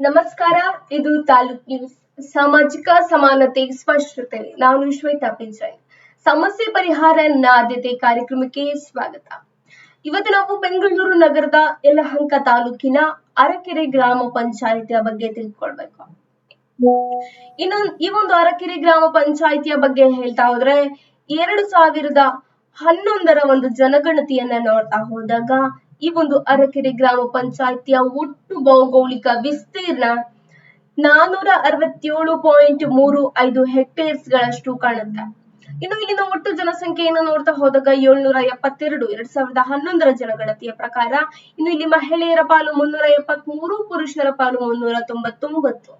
ನಮಸ್ಕಾರ, ಇದು ತಾಲೂಕ್ ನ್ಯೂಸ್ ಸಾಮಾಜಿಕ ಸಮಾನತೆ, ಸ್ಪಷ್ಟತೆ. ನಾನು ಶ್ವೇತಾ ಪಿಂಚಾಯ್ ಸಮಸ್ಯೆ ಪರಿಹಾರ ಆದ್ಯತೆ ಕಾರ್ಯಕ್ರಮಕ್ಕೆ ಸ್ವಾಗತ. ಇವತ್ತು ನಾವು ಬೆಂಗಳೂರು ನಗರದ ಯಲಹಂಕ ತಾಲೂಕಿನ ಅರಕೆರೆ ಗ್ರಾಮ ಪಂಚಾಯಿತಿಯ ಬಗ್ಗೆ ತಿಳ್ಕೊಳ್ಬೇಕು. ಇನ್ನೊಂದು ಈ ಒಂದು ಅರಕೆರೆ ಗ್ರಾಮ ಪಂಚಾಯಿತಿಯ ಬಗ್ಗೆ ಹೇಳ್ತಾ ಹೋದ್ರೆ, ಎರಡು ಸಾವಿರದ ಹನ್ನೊಂದರ ಒಂದು ಜನಗಣತಿಯನ್ನ ನೋಡ್ತಾ ಹೋದಾಗ ಈ ಒಂದು ಅರಕೆರೆ ಗ್ರಾಮ ಪಂಚಾಯಿತಿಯ ಒಟ್ಟು ಭೌಗೋಳಿಕ ವಿಸ್ತೀರ್ಣ ನಾನೂರ ಅರವತ್ತೇಳು ಪಾಯಿಂಟ್ ಮೂರು ಐದು ಹೆಕ್ಟೇರ್ಸ್ ಗಳಷ್ಟು ಕಾಣುತ್ತೆ. ಇನ್ನು ಇಲ್ಲಿನ ಒಟ್ಟು ಜನಸಂಖ್ಯೆಯನ್ನು ನೋಡ್ತಾ ಹೋದಾಗ ಏಳ್ನೂರ ಎಪ್ಪತ್ತೆರಡು, ಎರಡ್ ಸಾವಿರದ ಹನ್ನೊಂದರ ಜನಗಣತಿಯ ಪ್ರಕಾರ ಇನ್ನು ಇಲ್ಲಿ ಮಹಿಳೆಯರ ಪಾಲು ಮುನ್ನೂರ ಎಪ್ಪತ್ಮೂರು, ಪುರುಷರ ಪಾಲು ಮುನ್ನೂರ ತೊಂಬತ್ತೊಂಬತ್ತು.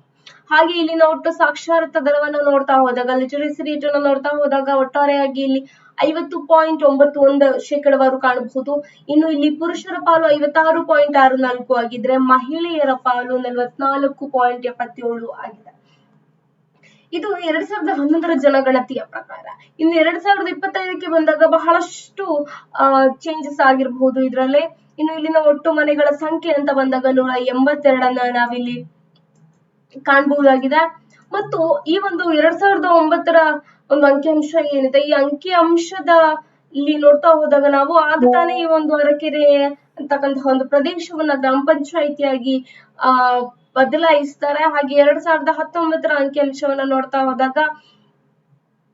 ಹಾಗೆ ಇಲ್ಲಿನ ಒಟ್ಟು ಸಾಕ್ಷರತಾ ದರವನ್ನು ನೋಡ್ತಾ ಹೋದಾಗ ಲಿಟರಸಿ ರೇಟ್ ಅನ್ನು ನೋಡ್ತಾ ಹೋದಾಗ ಒಟ್ಟಾರೆಯಾಗಿ ಇಲ್ಲಿ ಐವತ್ತು ಪಾಯಿಂಟ್ ಒಂಬತ್ತು ಒಂದು ಶೇಕಡವಾರು ಕಾಣಬಹುದು. ಇನ್ನು ಇಲ್ಲಿ ಪುರುಷರ ಪಾಲು ಐವತ್ತಾರು ಪಾಯಿಂಟ್ ಆರು ನಾಲ್ಕು ಆಗಿದ್ರೆ, ಮಹಿಳೆಯರ ಪಾಲು ನಲವತ್ನಾಲ್ಕು ಪಾಯಿಂಟ್ ಎಪ್ಪತ್ತೇಳು ಆಗಿದೆ. ಇದು ಎರಡ್ ಸಾವಿರದ ಹನ್ನೊಂದರ ಜನಗಣತಿಯ ಪ್ರಕಾರ. ಇನ್ನು ಎರಡ್ ಸಾವಿರದ ಇಪ್ಪತ್ತೈದಕ್ಕೆ ಬಂದಾಗ ಬಹಳಷ್ಟು ಚೇಂಜಸ್ ಆಗಿರಬಹುದು ಇದರಲ್ಲಿ. ಇನ್ನು ಇಲ್ಲಿನ ಒಟ್ಟು ಮನೆಗಳ ಸಂಖ್ಯೆ ಅಂತ ಬಂದಾಗ ನೂರ ಎಂಬತ್ತೆರಡನ್ನ ನಾವಿಲ್ಲಿ ಕಾಣಬಹುದಾಗಿದೆ. ಮತ್ತು ಈ ಒಂದು ಎರಡ್ ಸಾವಿರದ ಒಂಬತ್ತರ ಒಂದು ಅಂಕಿಅಂಶ ಏನಿದೆ, ಈ ಅಂಕಿಅಂಶದ ಇಲ್ಲಿ ನೋಡ್ತಾ ಹೋದಾಗ ನಾವು ಆಗ ತಾನೇ ಈ ಒಂದು ಅರಕೆರೆ ಅಂತಕ್ಕಂತಹ ಒಂದು ಪ್ರದೇಶವನ್ನ ಗ್ರಾಮ ಪಂಚಾಯಿತಿಯಾಗಿ, ಆ, ಬದಲಾಯಿಸ್ತಾರೆ. ಹಾಗೆ ಎರಡ್ ಸಾವಿರದ ಹತ್ತೊಂಬತ್ತರ ಅಂಕಿಅಂಶವನ್ನ ನೋಡ್ತಾ ಹೋದಾಗ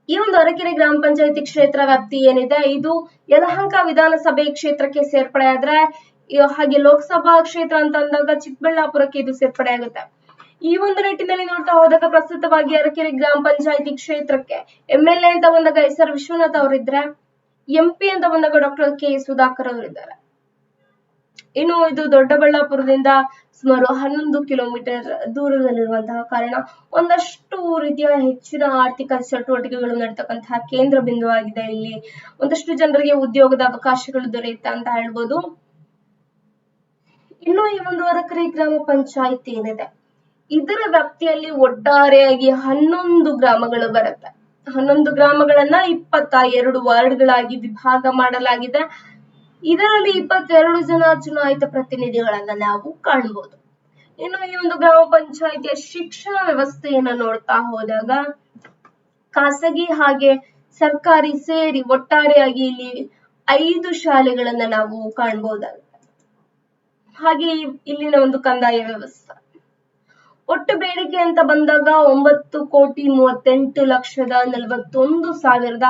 ಈ ಒಂದು ಅರಕೆರೆ ಗ್ರಾಮ ಪಂಚಾಯತಿ ಕ್ಷೇತ್ರ ವ್ಯಾಪ್ತಿ ಏನಿದೆ, ಇದು ಯಲಹಂಕ ವಿಧಾನಸಭೆ ಕ್ಷೇತ್ರಕ್ಕೆ ಸೇರ್ಪಡೆ ಆದ್ರೆ ಹಾಗೆ ಲೋಕಸಭಾ ಕ್ಷೇತ್ರ ಅಂತ ಅಂದಾಗ ಚಿಕ್ಕಬಳ್ಳಾಪುರಕ್ಕೆ ಇದು ಸೇರ್ಪಡೆ ಆಗುತ್ತೆ ಈ ಒಂದು ನಿಟ್ಟಿನಲ್ಲಿ ನೋಡ್ತಾ ಹೋದಾಗ ಪ್ರಸ್ತುತವಾಗಿ ಅರಕೆರೆ ಗ್ರಾಮ ಪಂಚಾಯತಿ ಕ್ಷೇತ್ರಕ್ಕೆ ಎಂ ಎಲ್ ಎ ಅಂತ ಬಂದಾಗ ಎಸ್ ಆರ್ ವಿಶ್ವನಾಥ್ ಅವರಿದ್ರೆ ಎಂ ಪಿ ಅಂತ ಬಂದಾಗ ಡಾಕ್ಟರ್ ಕೆ ಸುಧಾಕರ್ ಅವರಿದ್ದಾರೆ. ಇನ್ನು ಇದು ದೊಡ್ಡಬಳ್ಳಾಪುರದಿಂದ ಸುಮಾರು ಹನ್ನೊಂದು ಕಿಲೋಮೀಟರ್ ದೂರದಲ್ಲಿರುವಂತಹ ಕಾರಣ ಒಂದಷ್ಟು ರೀತಿಯ ಹೆಚ್ಚಿನ ಆರ್ಥಿಕ ಚಟುವಟಿಕೆಗಳು ನಡೀತಕ್ಕಂತಹ ಕೇಂದ್ರ ಬಿಂದುವಾಗಿದೆ. ಇಲ್ಲಿ ಒಂದಷ್ಟು ಜನರಿಗೆ ಉದ್ಯೋಗದ ಅವಕಾಶಗಳು ದೊರೆಯುತ್ತೆ ಅಂತ ಹೇಳ್ಬೋದು. ಇನ್ನು ಈ ಒಂದು ಅರಕರೆ ಗ್ರಾಮ ಪಂಚಾಯಿತಿ ಏನಿದೆ? ಇದರ ವ್ಯಾಪ್ತಿಯಲ್ಲಿ ಒಟ್ಟಾರೆಯಾಗಿ ಹನ್ನೊಂದು ಗ್ರಾಮಗಳು ಬರುತ್ತೆ. ಹನ್ನೊಂದು ಗ್ರಾಮಗಳನ್ನ ಇಪ್ಪತ್ತ ಎರಡು ವಾರ್ಡ್ಗಳಾಗಿ ವಿಭಾಗ ಮಾಡಲಾಗಿದೆ. ಇದರಲ್ಲಿ ಇಪ್ಪತ್ತೆರಡು ಜನ ಚುನಾಯಿತ ಪ್ರತಿನಿಧಿಗಳನ್ನ ನಾವು ಕಾಣಬಹುದು ಇನ್ನು ಈ ಒಂದು ಗ್ರಾಮ ಪಂಚಾಯಿತಿಯ ಶಿಕ್ಷಣ ವ್ಯವಸ್ಥೆಯನ್ನ ನೋಡ್ತಾ ಹೋದಾಗ ಖಾಸಗಿ ಹಾಗೆ ಸರ್ಕಾರಿ ಸೇರಿ ಒಟ್ಟಾರೆಯಾಗಿ ಇಲ್ಲಿ ಐದು ಶಾಲೆಗಳನ್ನ ನಾವು ಕಾಣಬಹುದಾಗುತ್ತೆ ಹಾಗೆ ಇಲ್ಲಿನ ಒಂದು ಕಂದಾಯ ವ್ಯವಸ್ಥೆ. ಒಟ್ಟು ಬೇಡಿಕೆ ಅಂತ ಬಂದಾಗ ಒಂಬತ್ತು ಕೋಟಿ ಮೂವತ್ತೆಂಟು ಲಕ್ಷದ ನಲವತ್ತೊಂದು ಸಾವಿರದ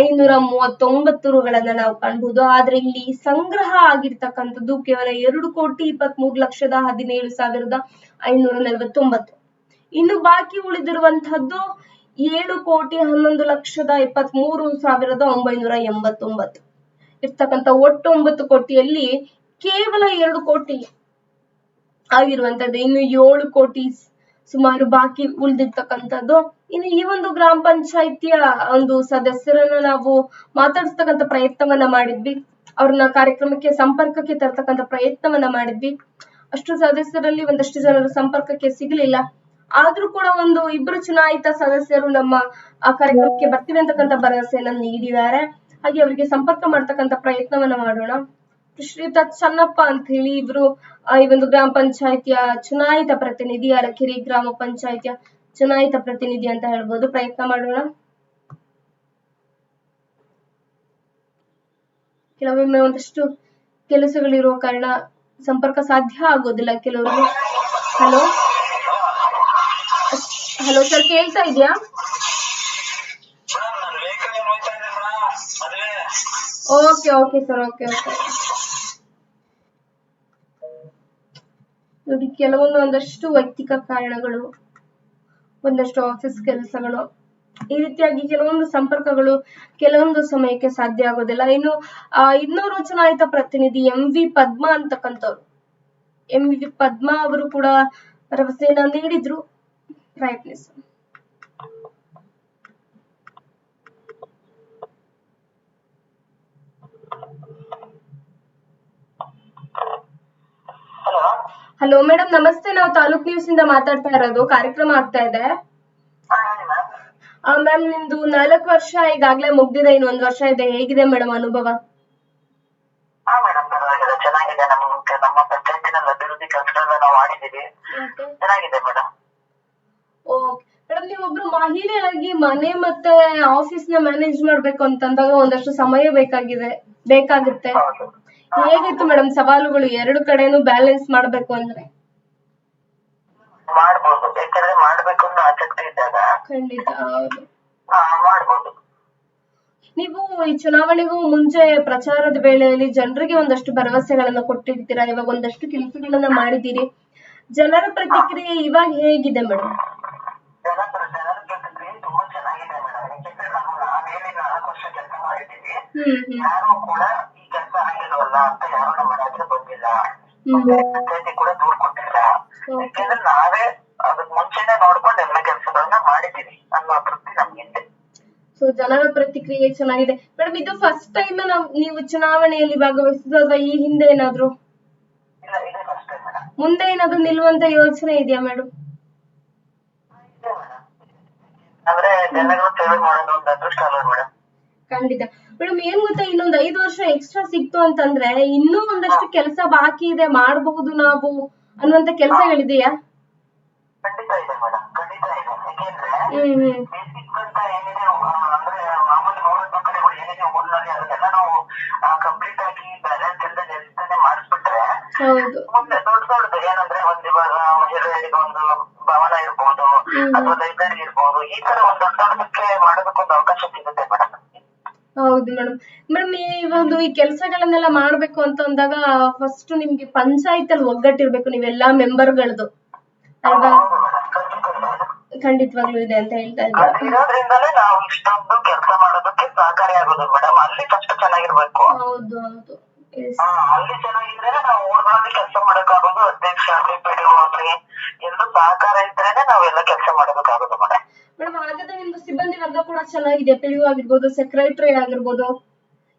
ಐನೂರ ಮೂವತ್ತೊಂಬತ್ತು ರುಗಳನ್ನ ನಾವು ಕಾಣಬಹುದು ಆದ್ರೆ ಇಲ್ಲಿ ಸಂಗ್ರಹ ಆಗಿರ್ತಕ್ಕಂಥದ್ದು ಕೇವಲ ಎರಡು ಕೋಟಿ ಇಪ್ಪತ್ಮೂರು ಲಕ್ಷದ ಹದಿನೇಳು ಸಾವಿರದ ಐನೂರ ನಲವತ್ತೊಂಬತ್ತು. ಇನ್ನು ಬಾಕಿ ಉಳಿದಿರುವಂತಹದ್ದು ಏಳು ಕೋಟಿ ಹನ್ನೊಂದು ಲಕ್ಷದ ಇಪ್ಪತ್ಮೂರು ಸಾವಿರದ ಒಂಬೈನೂರ ಎಂಬತ್ತೊಂಬತ್ತು. ಇರ್ತಕ್ಕಂಥ ಒಟ್ಟು ಒಂಬತ್ತು ಕೋಟಿಯಲ್ಲಿ ಕೇವಲ ಎರಡು ಕೋಟಿ ಆಗಿರುವಂತದ್ದು. ಇನ್ನು ಏಳು ಕೋಟಿ ಸುಮಾರು ಬಾಕಿ ಉಳಿದಿರ್ತಕ್ಕಂಥದ್ದು. ಇನ್ನು ಈ ಒಂದು ಗ್ರಾಮ ಪಂಚಾಯಿತಿಯ ಒಂದು ಸದಸ್ಯರನ್ನ ನಾವು ಮಾತಾಡಿಸ್ತಕ್ಕಂಥ ಪ್ರಯತ್ನವನ್ನ ಮಾಡಿದ್ವಿ. ಅವ್ರನ್ನ ಕಾರ್ಯಕ್ರಮಕ್ಕೆ ಸಂಪರ್ಕಕ್ಕೆ ತರ್ತಕ್ಕಂಥ ಪ್ರಯತ್ನವನ್ನ ಮಾಡಿದ್ವಿ. ಅಷ್ಟು ಸದಸ್ಯರಲ್ಲಿ ಒಂದಷ್ಟು ಜನರ ಸಂಪರ್ಕಕ್ಕೆ ಸಿಗಲಿಲ್ಲ. ಆದ್ರೂ ಕೂಡ ಒಂದು ಇಬ್ಬರು ಚುನಾಯಿತ ಸದಸ್ಯರು ನಮ್ಮ, ಆ ಕಾರ್ಯಕ್ರಮಕ್ಕೆ ಬರ್ತೀವಿ ಅಂತಕ್ಕಂಥ ಭರವಸೆಯನ್ನ ನೀಡಿದ್ದಾರೆ. ಹಾಗೆ ಅವರಿಗೆ ಸಂಪರ್ಕ ಮಾಡ್ತಕ್ಕಂಥ ಪ್ರಯತ್ನವನ್ನ ಮಾಡೋಣ. ಶ್ರೀಯುತ ಸಣ್ಣಪ್ಪ ಅಂತ ಹೇಳಿ ಇವರು ಈ ಒಂದು ಗ್ರಾಮ ಪಂಚಾಯಿತಿಯ ಚುನಾಯಿತ ಪ್ರತಿನಿಧಿ ಅರಕೆರೆ ಗ್ರಾಮ ಪಂಚಾಯಿತಿಯ ಚುನಾಯಿತ ಪ್ರತಿನಿಧಿ ಅಂತ ಹೇಳ್ಬೋದು. ಪ್ರಯತ್ನ ಮಾಡೋಣ. ಕೆಲವೊಮ್ಮೆ ಒಂದಷ್ಟು ಕೆಲಸಗಳಿರುವ ಕಾರಣ ಸಂಪರ್ಕ ಸಾಧ್ಯ ಆಗೋದಿಲ್ಲ ಕೆಲವರು ಹಲೋ? ಹಲೋ ಸರ್ ಕೇಳ್ತಾ ಇದೆಯಾ? Okay okay sir okay okay ನೋಡಿ, ಕೆಲವೊಂದು ಒಂದಷ್ಟು ವೈಯಕ್ತಿಕ ಕಾರಣಗಳು, ಒಂದಷ್ಟು ಆಫೀಸ್ ಕೆಲಸಗಳು. ಈ ರೀತಿಯಾಗಿ ಕೆಲವೊಂದು ಸಂಪರ್ಕಗಳು ಕೆಲವೊಂದು ಸಮಯಕ್ಕೆ ಸಾಧ್ಯ ಆಗೋದಿಲ್ಲ. ಇನ್ನು ಇನ್ನೂರು ಚುನಾಯಿತ ಪ್ರತಿನಿಧಿ ಎಂ ವಿ ಪದ್ಮಾ ಅಂತಕ್ಕಂಥವ್ರು. ಎಂ ವಿ ಪದ್ಮಾ ಅವರು ಕೂಡ ಭರವಸೆಯನ್ನ ನೀಡಿದ್ರು. ಪ್ರಯತ್ನಿಸು ಹಲೋ ಹಲೋ ಮೇಡಮ್ ನಮಸ್ತೆ ನಾವು ತಾಲೂಕ್ ನ್ಯೂಸ್ ಇಂದ ಮಾತಾಡ್ತಾ ಇರೋದು. ಕಾರ್ಯಕ್ರಮ ಆಗ್ತಾ ಇದೆ. ಮ್ಯಾಮ್ ನಿಮ್ದು ನಾಲ್ಕು ವರ್ಷ ಈಗಾಗ್ಲೇ ಮುಗ್ದಿದೆ. ಇನ್ನು ಒಂದ್ ವರ್ಷ ಇದೆ. ಹೇಗಿದೆ ಮೇಡಮ್ ಅನುಭವ? ಮೇಡಮ್ ಪರವಾಗಿಲ್ಲ. ಚೆನ್ನಾಗಿದೆ. ನಮ್ಮ ನಮ್ಮ ಪಂಚಾಯತಿನಲ್ಲಿ ಅಭಿವೃದ್ಧಿ ಅಭಿವೃದ್ಧಿ ಕೆಲಸಗಳನ್ನ ನಾವು ಮಾಡಿದೀವಿ ಚೆನ್ನಾಗಿದೆ ಮೇಡಮ್ ನೀವೊಬ್ರು ಮಹಿಳೆಯಾಗಿ ಮನೆ ಮತ್ತೆ ಆಫೀಸ್ನ ಮ್ಯಾನೇಜ್ ಮಾಡ್ಬೇಕು ಅಂತಂದಾಗ ಒಂದಷ್ಟು ಸಮಯ ಬೇಕಾಗಿದೆ. ಬೇಕಾಗುತ್ತೆ. ಹೇಗಿತ್ತು ಮೇಡಮ್? ಸವಾಲುಗಳು ಎರಡು ಕಡೆನೂ ಬ್ಯಾಲೆನ್ಸ್ ಮಾಡ್ಬೇಕು ಅಂದ್ರೆ? ಮಾಡ್ಬೋದು. ಯಾಕಂದ್ರೆ ಮಾಡ್ಬೇಕು ಅನ್ನೋ ಆಸಕ್ತಿ ಇದ್ದಾಗ. ಖಂಡಿತ ಹೌದು. ಆ, ಮಾಡ್ಬೋದು. ನೀವು ಈ ಚುನಾವಣೆಗೂ ಮುಂಚೆ ಪ್ರಚಾರದ ವೇಳೆಯಲ್ಲಿ ಜನರಿಗೆ ಒಂದಷ್ಟು ಭರವಸೆಗಳನ್ನ ಕೊಟ್ಟಿರ್ತೀರಾ? ಇವಾಗ ಒಂದಷ್ಟು ಕೆಲಸಗಳನ್ನ ಮಾಡಿದ್ದೀರಿ. ಜನರ ಪ್ರತಿಕ್ರಿಯೆ ಇವಾಗ ಹೇಗಿದೆ ಮೇಡಮ್? ಹ್ಮ್. ಯಾರು ಕೂಡ ಕೆಲಸ ಆಗಿಲ್ವಲ್ಲ ಅಂತ ಯಾರು ನಮ್ಮ ಹತ್ರ ಬಂದಿಲ್ಲ ಹ್ಮ್ ಪಂಚಾಯತಿ ಕೂಡ ದೂರ್ ಕೊಟ್ಟಿಲ್ಲ. Okay. ನಾವೇ ಅದಕ್ ಮುಂಚೆನೆ ನೋಡ್ಕೊಂಡು ಎಲ್ಲ ಕೆಲಸಗಳನ್ನ ಮಾಡಿದೀವಿ ಅನ್ನೋ ತೃಪ್ತಿ ನಮ್ಗಿದೆ ಸೊ ಜನರ ಪ್ರತಿಕ್ರಿಯೆ ಚೆನ್ನಾಗಿದೆ. ಮೇಡಮ್ ಇದು ಫಸ್ಟ್ ಟೈಮ್ ನೀವು ಚುನಾವಣೆಯಲ್ಲಿ ಭಾಗವಹಿಸಿದ್ದು ಅಥವಾ ಈ ಹಿಂದೆ ಏನಾದ್ರು? ಮುಂದೆ ಏನಾದ್ರು ನಿಲ್ಲುವಂತ ಯೋಚನೆ ಇದೆಯಾ ಮೇಡಂ ಇದೆ ಮೇಡಮ್ ಅಂದ್ರೆ ಜನಗಳ ಸೇವೆ ಮಾಡೋದು ಒಂದು ಅದೃಷ್ಟ ಅಲ್ವಾ ಮೇಡಮ್ ಖಂಡಿತ. ಮೇಡಮ್ ಏನ್ ಗೊತ್ತಾ ಇನ್ನೊಂದ್ ಐದು ವರ್ಷ ಎಕ್ಸ್ಟ್ರಾ ಸಿಕ್ತು ಅಂತಂದ್ರೆ ಇನ್ನೂ ಒಂದಷ್ಟು ಕೆಲಸ ಬಾಕಿ ಇದೆ ಮಾಡಬಹುದು ನಾವು ಅನ್ನುವಂತ ಕೆಲಸಗಳಿದೆಯಾ ಖಂಡಿತ ಇದೆ ಮೇಡಮ್ ಖಂಡಿತ ಇದೆ. ಯಾಕೆಂದ್ರೆ ಹ್ಮ್ ಹ್ಮ್. ಬೇಸಿಕ್ ಅಂತ ಏನಿದೆ ಅಂದ್ರೆ ಮಾಮೂಲಿ ಮೂಲಭೂತ ಕಡೆಗಳು ಏನಿದೆ ಊರಿನಲ್ಲಿ ಅದನ್ನೆಲ್ಲ ನಾವು ಕಂಪ್ಲೀಟ್ ಆಗಿ ಬ್ಯಾಲೆನ್ಸ್ ಇಲ್ಲದೆ ನಿಲ್ಸ್ತಾನೆ ಮಾಡಿಸ್ಬಿಟ್ರೆ ಹೌದು. ಮುಂದೆ ದೊಡ್ಡ ದೊಡ್ಡದು ಏನಂದ್ರೆ ಒಂದ್ ಇವಾಗ ಮಹಿಳೆಯರಿಗೆ ಒಂದು ಭವನ ಇರ್ಬೋದು. ಅಥವಾ ಲೈಬ್ರರಿ ಇರ್ಬೋದು ಈ ತರ ಒಂದ್ ದೊಡ್ಡ ದೊಡ್ಡದಕ್ಕೆ ಮಾಡೋದಕ್ಕೊಂದು ಅವಕಾಶ ಸಿಗುತ್ತೆ ಮೇಡಮ್. ಹೌದು ಮೇಡಮ್ ಮೇಡಮ್ ಈ ಒಂದು ಈ ಕೆಲಸಗಳನ್ನೆಲ್ಲ ಮಾಡ್ಬೇಕು ಅಂತ ಅಂದಾಗ ಫಸ್ಟ್ ನಿಮ್ಗೆ ಪಂಚಾಯತ್ ಅಲ್ಲಿ ಒಗ್ಗಟ್ಟಿರ್ಬೇಕು ನೀವೆಲ್ಲಾ ಮೆಂಬರ್ಗಳದ್ದು ಅಲ್ವಾ. ಖಂಡಿತವಾಗ್ಲೂ ಇದೆ ಅಂತ ಹೇಳ್ತಾ ಇದ್ದೀರಾ ಅದು ಇರೋದ್ರಿಂದಲೇ ನಾವು ಇಷ್ಟೊಂದು ಕೆಲಸ ಮಾಡೋದಕ್ಕೆ ಸಹಕಾರಿ ಆಗೋದು ಮೇಡಮ್ ಅಲ್ಲಿ ಫಸ್ಟ್ ಚೆನ್ನಾಗಿರ್ಬೇಕು. ಹೌದು ಹೌದು. ಅಲ್ಲಿ ಚೆನ್ನಾಗಿದ್ರೆ ನಾವು ಊರ್ಗಳಲ್ಲಿ ಕೆಲಸ ಮಾಡಕ್ಕಾಗೋದು ಅಧ್ಯಕ್ಷ ಆಗ್ಲಿ ಪಿಡಿಒ ಆಗ್ಲಿ ಎಲ್ಲರೂ ಸಹಕಾರ ಇದ್ರೇನೆ ನಾವೆಲ್ಲ ಕೆಲಸ ಮಾಡೋದಕ್ಕಾಗೋದು ಮೇಡಮ್ ಮೇಡಮ್ ಹಾಗಾದ್ರೆ ನಿಮ್ದು ಸಿಬ್ಬಂದಿ ವರ್ಗ ಕೂಡ ಚೆನ್ನಾಗಿದೆ ಪಿ ಆಗಿರ್ಬೋದು ಸೆಕ್ರೆಟರಿ ಆಗಿರ್ಬೋದು.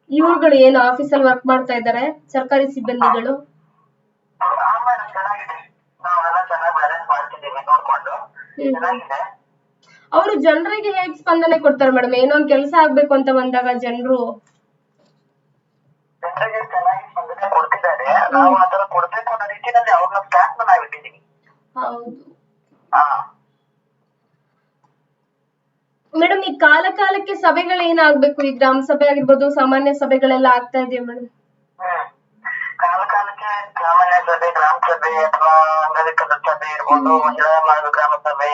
ಇವ್ರುಗಳು ಏನು ಆಫೀಸಲ್ಲಿ ವರ್ಕ್ ಮಾಡ್ತಾ ಇದ್ದಾರೆ ಸರ್ಕಾರಿ ಸಿಬ್ಬಂದಿಗಳು? ಅವರು ಜನರಿಗೆ ಹೇಗ್ ಸ್ಪಂದನೆ ಕೊಡ್ತಾರೆ ಮೇಡಮ್ ಏನೋ ಒಂದ್ ಕೆಲಸ ಆಗ್ಬೇಕು ಅಂತ ಬಂದಾಗ ಜನರು ಜನರಿಗೆ ಚೆನ್ನಾಗಿ ಸ್ಪಂದನೆ ಕೊಡ್ತಿದ್ದಾರೆ ನಾವು ಆತರ ಕೊಡ್ಬೇಕು ಅನ್ನೋ ರೀತಿಯಲ್ಲಿ ಅವ್ರನ್ನ ಸ್ಟಾಫ್ನ ಹಾ ಮೇಡಮ್ ಈ ಕಾಲ ಕಾಲಕ್ಕೆ ಸಭೆಗಳು ಏನಾಗ್ಬೇಕು? ಈ ಗ್ರಾಮ ಸಭೆ ಆಗಿರ್ಬೋದು ಸಾಮಾನ್ಯ ಸಭೆಗಳೆಲ್ಲ ಆಗ್ತಾ ಇದೆಯಾ ಮೇಡಮ್? ಕಾಲ ಕಾಲಕ್ಕೆ ಸಾಮಾನ್ಯ ಸಭೆ ಗ್ರಾಮ ಸಭೆ ಅಥವಾ ಅಂಗವಿಕಲ ಸಭೆ ಇರ್ಬೋದು ಮಹಿಳಾ ಮಾರ್ಗ ಗ್ರಾಮ ಸಭೆ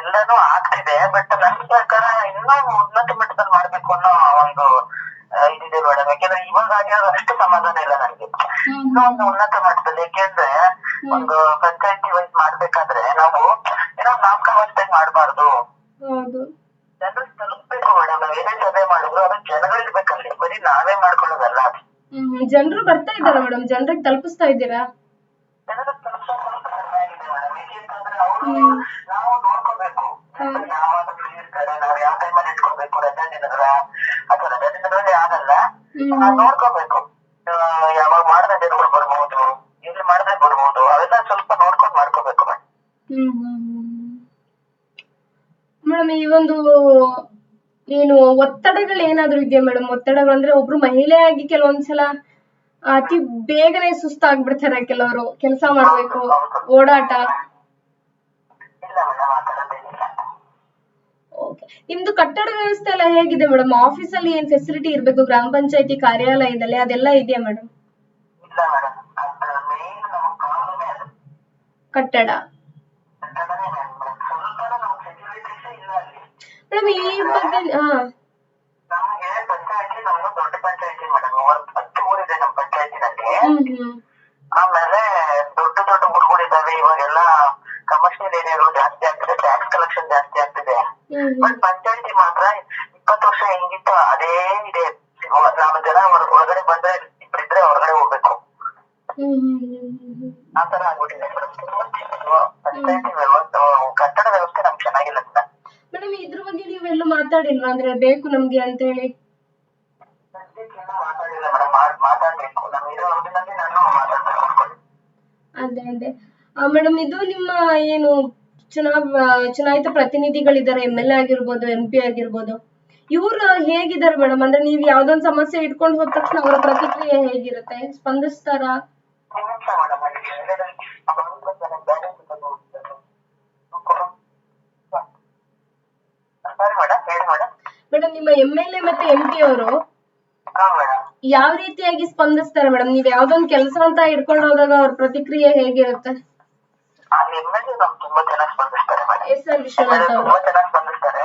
ಎಲ್ಲಾನು ಆಗ್ತಿದೆ ಬಟ್ ನನ್ನ ಪ್ರಕಾರ ಇನ್ನೂ ಉನ್ನತ ಮಟ್ಟದಲ್ಲಿ ಮಾಡ್ಬೇಕು ಅನ್ನೋ ಒಂದು ಆ, ಇದಿದೆ ಮೇಡಮ್ ಯಾಕೆಂದ್ರೆ ಇವಾಗ ಆಗಿರೋದು ಅಷ್ಟು ಸಮಾಧಾನ ಇಲ್ಲ ನನಗೆ. ಇನ್ನೂ ಒಂದು ಉನ್ನತ ಮಟ್ಟದಲ್ಲಿ ಯಾಕೆಂದ್ರೆ ಒಂದು ಪಂಚಾಯತಿ ವೈಸ್ ಮಾಡ್ಬೇಕಾದ್ರೆ ನಾವು ಏನೋ ನಾಮಕಾವಸ್ಥೆಗೆ ಮಾಡಬಾರ್ದು. ಜನರು ತಲುಪಬೇಕು ಮೇಡಮ್ ನಾವು ಏನೇ ಸಭೆ ಮಾಡಿದ್ರು ಅದು ಜನಗಳಿರ್ಬೇಕಲ್ಲಿ ಬರೀ ನಾವೇ ಮಾಡ್ಕೊಳ್ಳೋದಲ್ಲ. ಜನರು ಬರ್ತಾ ಇದ್ದಾರ ಮೇಡಮ್ ಜನರಿಗೆ ತಲುಪಿಸ್ತಾ ಇದ್ದೀರಾ? ಜನರು ತಲುಪಿಸೋದು ಆಗಿದೆ ಮೇಡಮ್ ಏಕೆಂತಂದ್ರೆ ಅವರು. ನಾವು ನೋಡ್ಕೋಬೇಕು. ಯಾವಾಗ ಫ್ರೀ ಇರ್ತಾರೆ. ನಾವು ಯಾವ ಟೈಮಲ್ಲಿ ಇಟ್ಕೋಬೇಕು ರಜಾ ದಿನಗಳ ಅಥವಾ ರಜಾ ದಿನಗಳಲ್ಲಿ ಆಗಲ್ಲ. ನೋಡ್ಕೋಬೇಕು. ಯಾವಾಗ ಮಾಡಿದ ದಿನಗಳು ಬರ್ಬೋದು ಇಲ್ಲಿ ಮಾಡಿದ್ರೆ ಬರ್ಬೋದು ಅವೆಲ್ಲ ಸ್ವಲ್ಪ ನೋಡ್ಕೊಂಡು ಮಾಡ್ಕೋಬೇಕು ಮೇಡಮ್ ಈ ಒಂದು ಏನು ಒತ್ತಡಗಳು ಏನಾದ್ರು ಇದೆಯಾ ಮೇಡಮ್ ಒತ್ತಡಗಳು ಅಂದ್ರೆ ಒಬ್ರು ಮಹಿಳೆಯಾಗಿ ಕೆಲವೊಂದ್ಸಲ ಅತಿ ಬೇಗನೆ ಸುಸ್ತಾಗ್ಬಿಡ್ತಾರೆ ಕೆಲವರು. ಕೆಲಸ ಮಾಡ್ಬೇಕು ಓಡಾಟ. ಇಲ್ಲ ಓಕೆ. ನಿಮ್ದು ಕಟ್ಟಡ ವ್ಯವಸ್ಥೆ ಎಲ್ಲ ಹೇಗಿದೆ ಮೇಡಮ್? ಆಫೀಸ್ ಅಲ್ಲಿ ಏನ್ ಫೆಸಿಲಿಟಿ ಇರಬೇಕು? ಗ್ರಾಮ ಪಂಚಾಯತಿ ಕಾರ್ಯಾಲಯದಲ್ಲಿ ಅದೆಲ್ಲ ಇದೆಯಾ ಮೇಡಮ್? ಕಟ್ಟಡ. ಮೇಡಮ್. ಈ ಬಗ್ಗೆ ಹಾ. ಆಮೇಲೆ ದೊಡ್ಡ ದೊಡ್ಡ ಊರುಗಳಿದಾವೆ ಇವಾಗೆಲ್ಲ ಕಮರ್ಷಿಯಲ್ ಏರಿಯಾಗಳು ಜಾಸ್ತಿ ಆಗ್ತಿದೆ ಟ್ಯಾಕ್ಸ್ ಕಲೆಕ್ಷನ್ ಜಾಸ್ತಿ ಆಗ್ತಿದೆ. ಬಟ್ ಪಂಚಾಯತಿ ಮಾತ್ರ ಇಪ್ಪತ್ತು ವರ್ಷ ಹೆಂಗಿತ್ತು ಅದೇ ಇದೆ. ನಾವು ಜನ ಹೊರ- ಹೊರಗಡೆ ಬಂದ್ರೆ ಇಬ್ಬರಿದ್ರೆ ಹೊರಗಡೆ ಹೋಗ್ಬೇಕು. ಹ್ಮ್ ಹ್ಮ್ ಹ್ಮ್ ಹ್ಮ್ ಹ್ಮ್. ಆ ತರ ಆಗ್ಬಿಟ್ಟಿದೆ. ಪಂಚಾಯತಿ ವ್ಯವಸ್ಥೆ ಕಟ್ಟಡ ವ್ಯವಸ್ಥೆ ನಮ್ಗೆ ಚೆನ್ನಾಗಿಲ್ಲ ಮೇಡಮ್ ಮೇಡಮ್ ಇದ್ರ ಬಗ್ಗೆ ನೀವೆಲ್ಲ ಮಾತಾಡಿಲ್ವಾ? ಅಂದ್ರೆ ಬೇಕು ನಮ್ಗೆ ಅಂತ ಹೇಳಿ ಮಾತಾಡಿಲ್ಲ ಮೇಡಮ್ ಮಾತಾಡ್ಬೇಕು. ನಾನು ಇರೋ ನಾನು ಮಾತಾಡ್ಬೇಕು ಅದೇ ಅದೇ. ಮೇಡಮ್ ಇದು ನಿಮ್ಮ ಏನು ಚುನಾವ ಚುನಾಯಿತ ಪ್ರತಿನಿಧಿಗಳಿದ್ದಾರೆ ಎಂ ಎಲ್ ಎ ಆಗಿರ್ಬೋದು ಎಂ ಪಿ ಆಗಿರ್ಬೋದು, ಇವರು ಹೇಗಿದ್ದಾರೆ ಮೇಡಮ್ ಅಂದ್ರೆ ನೀವು ಯಾವ್ದೊಂದ್ ಸಮಸ್ಯೆ ಇಟ್ಕೊಂಡ್ ಹೋದ ತಕ್ಷಣ ಅವರ ಪ್ರತಿಕ್ರಿಯೆ ಹೇಗಿರುತ್ತೆ? ಸ್ಪಂದಿಸ್ತಾರ? ಮೇಡಮ್ ನಿಮ್ಮ ಎಂ ಎಲ್ ಎ ಮತ್ತೆ ಎಂ ಪಿ ಅವರು ಯಾವ ರೀತಿಯಾಗಿ ಸ್ಪಂದಿಸ್ತಾರೆ ಮೇಡಮ್ ನೀವ್ ಯಾವ್ದೊಂದ್ ಕೆಲಸ ಅಂತ ಇಟ್ಕೊಂಡು ಹೋದಾಗ ಅವ್ರ ಪ್ರತಿಕ್ರಿಯೆ ಹೇಗಿರುತ್ತೆ? ಆ ಎಂ ಎಲ್ ಎ ನಮ್ ತುಂಬಾ ಚೆನ್ನಾಗಿ ಸ್ಪಂದಿಸ್ತಾರೆ ಮೇಡಮ್ ತುಂಬಾ ಚೆನ್ನಾಗಿ ಸ್ಪಂದಿಸ್ತಾರೆ.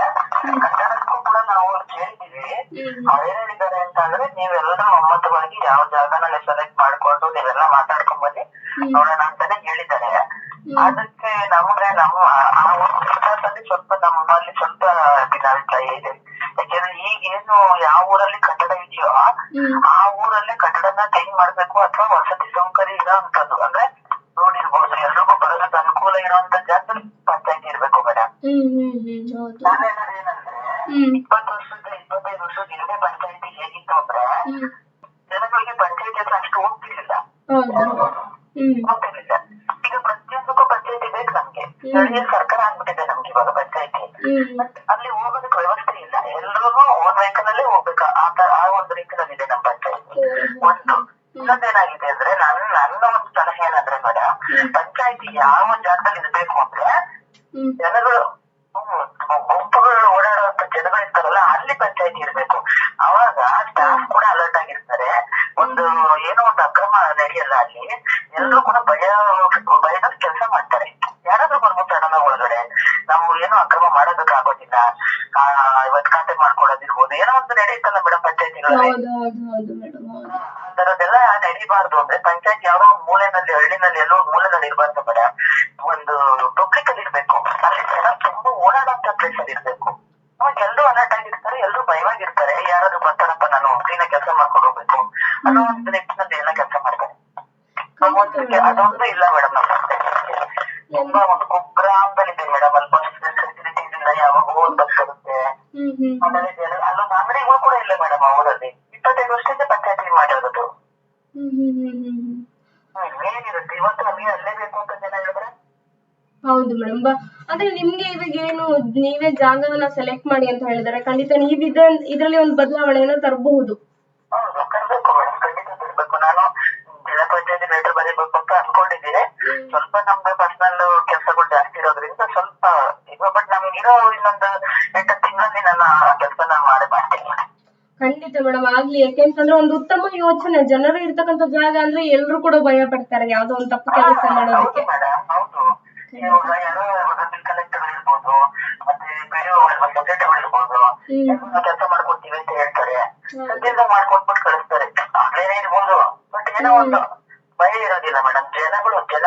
ಕನ್ನಡಕ್ಕೂ ಕೂಡ ನಾವು ಕೇಳಿದೀವಿ ಅವ್ರು ಅವ್ರೇನ್ ಹೇಳಿದ್ದಾರೆ ಅಂತ ಅಂದ್ರೆ ನೀವೆಲ್ಲರೂ ಒಮ್ಮತವಾಗಿ ಯಾವ ಜಾಗನ ಸೆಲೆಕ್ಟ್ ಮಾಡ್ಕೊಂಡು ನೀವೆಲ್ಲ ಮಾತಾಡ್ಕೊಂಡ್ ಬನ್ನಿ. ನೋಡೋಣ ಅಂತಾನೆ ಹೇಳಿದ್ದಾರೆ. ಅದಕ್ಕೆ ನಮ್ಗೆ ನಮ್ಮ ಆ ಒಂದು ಸ್ವಲ್ಪ ನಮ್ಮಲ್ಲಿ ಸ್ವಲ್ಪ ಭಿನ್ನಾಭಿಪ್ರಾಯ ಇದೆ. ಯಾಕೆಂದ್ರೆ ಈಗೇನು ಯಾವ ಊರಲ್ಲಿ ಕಟ್ಟಡ ಇದೆಯೋ ಆ ಊರಲ್ಲೇ ಕಟ್ಟಡನ ಚೇಂಜ್ ಮಾಡ್ಬೇಕು ಅಥವಾ ವಸತಿ ಸೌಕರ್ಯ ಇಲ್ಲ ಅಂದ್ರೆ ಹೇಳೋದೇನಂದ್ರೆ ಹ್ಮ್. ಇಪ್ಪತ್ತು ವರ್ಷದ ಇಪ್ಪತ್ತೈದು ವರ್ಷದ ಹಿಂದೆ. ಪಂಚಾಯತಿ ಹೇಗಿತ್ತು ಅಂದ್ರೆ ಜನಗಳಿಗೆ ಪಂಚಾಯತಿ ಹತ್ರ ಅಷ್ಟು ಹೋಗ್ತಿರ್ಲಿಲ್ಲ ಹೋಗ್ತಿರ್ಲಿಲ್ಲ ಈಗ ಪ್ರತಿಯೊಂದಕ್ಕೂ ಪಂಚಾಯತಿ ಬೇಕು ನಮ್ಗೆ ಸ್ಥಳೀಯ ಸರ್ಕಾರ ಆಗ್ಬಿಟ್ಟಿದೆ ನಮ್ಗೆ ಇವಾಗ ಪಂಚಾಯತಿ ಅಲ್ಲಿ ಹೋಗೋದಕ್ಕೆ ವ್ಯವಸ್ಥೆ ಇಲ್ಲ ಎಲ್ರಿಗೂ ಓನ್ ವೆಹಿಕಲ್ ಅಲ್ಲೇ ಹೋಗ್ಬೇಕು ಆ ತರ ಆ ಒಂದು ರೀತಿಯಲ್ಲಿ ಇದೆ ನಮ್ಮ ಪಂಚಾಯತಿ ಒಂದು ಇನ್ನೊಂದೇನಾಗಿದೆ ಅಂದ್ರೆ ನನ್ನ ನನ್ನ ಒಂದು ಸಲಹೆ ಏನಂದ್ರೆ ಮೇಡಮ್ ಪಂಚಾಯತಿ ಯಾವ ಜಾಗದಲ್ಲಿ ಇರ್ಬೇಕು ಅಂದ್ರೆ ಜನಗಳು ಹ್ಮ್, ಗುಂಪುಗಳು ಓಡಾಡುವಂತ ಜನಗಳು ಇರ್ತಾರಲ್ಲ ಅಲ್ಲಿ ಪಂಚಾಯತಿ ಇರ್ಬೇಕು ಅವಾಗ ಸ್ಟಾಫ್ ಕೂಡ ಅಲರ್ಟ್ ಆಗಿರ್ತಾರೆ. ಒಂದು ಏನೋ ಒಂದು ಅಕ್ರಮ ನಡೆಯಲ್ಲ ಅಲ್ಲಿ ಎಲ್ಲರೂ ಕೂಡ ಭಯ ಭಯದ ಕೆಲಸ ಮಾಡ್ತಾರೆ. ಯಾರಾದ್ರೂ ಬರ್ಬೋದು ಸಡನ್ ಒಳಗಡೆ? ನಾವು ಏನೋ ಅಕ್ರಮ ಮಾಡೋದಕ್ಕಾಗೋದಿಲ್ಲ ಇವತ್ ಖಾತೆ ಮಾಡ್ಕೊಳ್ಳೋದಿರ್ಬೋದು. ಏನೋ ಒಂದು ನಡೆಯುತ್ತಲ್ಲ ಮೇಡಮ್ ಪಂಚಾಯತಿಗಳಲ್ಲಿ. ತರದೆಲ್ಲ ನಡಿಬಾರ್ದು ಅಂದ್ರೆ ಪಂಚಾಯತ್ ಯಾವ ಮೂಲೆನಲ್ಲಿ ಹಳ್ಳಿನಲ್ಲಿ ಎಲ್ಲೋ ಮೂಲೆನಲ್ಲಿ ಇರಬಾರ್ದು ಮೇಡಮ್ ಒಂದು ಪಬ್ಲಿಕ್ ಅಲ್ಲಿ ಇರ್ಬೇಕು. ಅಲ್ಲಿ ಜನ ತುಂಬಾ ಓಡಾಡುವಂತ ಪ್ಲೇಸ್ ಅಲ್ಲಿ ಇರ್ಬೇಕು. ಎಲ್ಲರೂ ಅಲರ್ಟ್ ಅಲರ್ಟ್ ಆಗಿರ್ತಾರೆ ಎಲ್ಲರೂ ಭಯವಾಗಿರ್ತಾರೆ ಯಾರಾದ್ರೂ ಬರ್ತಾರಪ್ಪ ನಾನು ಕ್ಲೀನ್ ಕೆಲಸ ಮಾಡ್ಕೊಂಡು ಹೋಗ್ಬೇಕು. ಅನ್ನೋ ಒಂದು ನಿಟ್ಟಿನಲ್ಲಿ ಎಲ್ಲ ಕೆಲಸ ಮಾಡ್ತಾರೆ. ಕೆ- ಅದೊಂದು ಇಲ್ಲ ಮೇಡಮ್ ತುಂಬಾ ಒಂದು ಕುಗ್ರಾಮದಲ್ಲಿದೆ ಮೇಡಮ್ ಅಲ್ಲಿ ಫೆಸಿಲಿಟೀಸ್ ಇಲ್ಲ ಯಾವಾಗ ಹೋಗ್ ಬಸ್ ಬರುತ್ತೆ. ಆಮೇಲೆ ಅಲ್ಲೊಂದು ಅಂಗಡಿಗಳು ಕೂಡ ಇಲ್ಲ ಮೇಡಮ್ ಆ ಊರಲ್ಲಿ ಇಪ್ಪತ್ತೈದು ವರ್ಷದಿಂದ ಪಂಚಾಯತಿ ಮಾಡಿರೋದು ಹ್ಮ್ ಹ್ಮ್ ಹ್ಮ್ ಹ್ಮ್ ಹ್ಮ್ ಹ್ಮ್, ಏನಿರುತ್ತೆ ಇವತ್ತು ನಮಗೆ ಅಲ್ಲೇ ಬೇಕು ಅಂತ ಜನ ಹೇಳಿದ್ರೆ ಹೌದು ಮೇಡಮ್ ಬ ಅಂದ್ರೆ ನಿಮ್ಗೆ ಇವಾಗ ಏನು ನೀವೇ ಜಾಗವನ್ನ ಸೆಲೆಕ್ಟ್ ಮಾಡಿ ಅಂತ ಹೇಳಿದಾರೆ ಖಂಡಿತ ನೀವ್ ಇದ ಇದ್ರಲ್ಲಿ ಒಂದು ಬದಲಾವಣೆಯನ್ನ ತರಬಹುದು. ಅನ್ಕೊಂಡಿದ್ದೀನಿ. ಸ್ವಲ್ಪ ನಮ್ದು ಪರ್ಸನಲ್ ಕೆಲಸಗಳು ಜಾಸ್ತಿ ಇರೋದ್ರಿಂದ ಸ್ವಲ್ಪ ಈಗ ಬಟ್ ನಮ್ಗೆ ಇರೋ ಇನ್ನೊಂದು ಎಂಟು ತಿಂಗಳಲ್ಲಿ ನಾನು ಆ ಕೆಲಸನ ಮಾಡಿ ಮಾಡ್ತೀನಿ ಮೇಡಮ್ ಖಂಡಿತ ಮೇಡಮ್ ಆಗ್ಲಿ. ಯಾಕೆಂತಂದ್ರೆ ಒಂದು ಉತ್ತಮ ಯೋಚನೆ. ಜನರು ಇರ್ತಕ್ಕಂತ ಜಾಗ ಅಂದ್ರೆ ಎಲ್ರು ಕೂಡ ಭಯ ಪಡ್ತಾರೆ. ಯಾವ್ದೋ ಒಂದು ತಪ್ಪು ಕೆಲಸ ಮಾಡೋದಕ್ಕೆ. ಕೆಲಸ ಮಾಡ್ಕೊಡ್ತೀವಿ ಅಂತ ಹೇಳ್ತಾರೆ. ಸದ್ಯದಿಂದ ಮಾಡ್ಕೊಟ್ಬಿಟ್ಟು ಕಳಿಸ್ತಾರೆ. ಆಗ್ಲೇನೆ ಇರ್ಬೋದು. ಬಟ್ ಏನೋ ಒಂದು ಭಯ ಇರೋದಿಲ್ಲ ಮೇಡಮ್ ಜನಗಳು ಜನ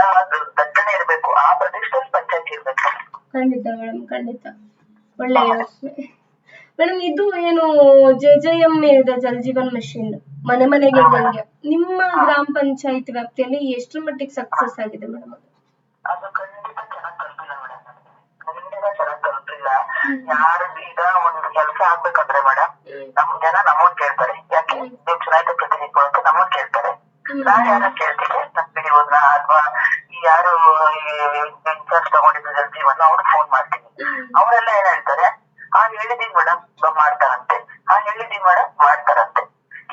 ದಟ್ಟಣೆ ಇರ್ಬೇಕು. ಆ ಪ್ರದೇಶದಲ್ಲಿ ಪಂಚಾಯತಿ ಇರ್ಬೇಕು. ಖಂಡಿತ ಮೇಡಮ್ ಖಂಡಿತ. ಒಳ್ಳೆ ಯೋಚನೆ. ಮೇಡಮ್ ಇದು ಏನು ಜೆ ಜೆ ಎಂ ಇದೆ ಜಲ್ ಜೀವನ್ ಮಿಷನ್ ಮನೆ ಮನೆಗೆ ಇದ್ದಂಗೆ ನಿಮ್ಮ ಗ್ರಾಮ ಪಂಚಾಯತ್ ವ್ಯಾಪ್ತಿಯಲ್ಲಿ ಎಷ್ಟರ ಮಟ್ಟಿಗೆ ಸಕ್ಸಸ್ ಆಗಿದೆ ಮೇಡಮ್ ಅದು? ಖಂಡಿತ ಚೆನ್ನಾಗಿ ತಲುಪಿಲ್ಲ ಮೇಡಮ್ ಖಂಡಿತ ಚೆನ್ನಾಗಿ ತಲುಪಿಲ್ಲ ಯಾರು ಈಗ ಆಗ್ಬೇಕಂದ್ರೆ ಮೇಡಮ್ ನಮ್ ಜನ ನಮ್ಮನ್ ಕೇಳ್ತಾರೆ. ಯಾಕೆ? ನೀವು ಚುನಾಯಿತ ಪ್ರತಿನಿಧಿಗಳು ಅಂತ ನಮ್ಮನ್ ಕೇಳ್ತಾರೆ. ನಾನ್ ಯಾರ ಕೇಳ್ತೀನಿ? ನಮ್ ಪಿಡಿಒನ ಅಥವಾ ಈ ಯಾರು ಇನ್ಚಾರ್ಜ್ ತಗೊಂಡಿದ್ದು ಜೀವನ ಅವ್ರಿಗೆ ಫೋನ್ ಮಾಡ್ತೀನಿ. ಅವರೆಲ್ಲ ಏನ್ ಹೇಳ್ತಾರೆ ಹಾ ಹೇಳಿದೀವಿ ಮೇಡಮ್ ಮಾಡ್ತಾರಂತೆ ಹಾ ಹೇಳಿದೀವಿ ಮೇಡಮ್ ಮಾಡ್ತಾರಂತೆ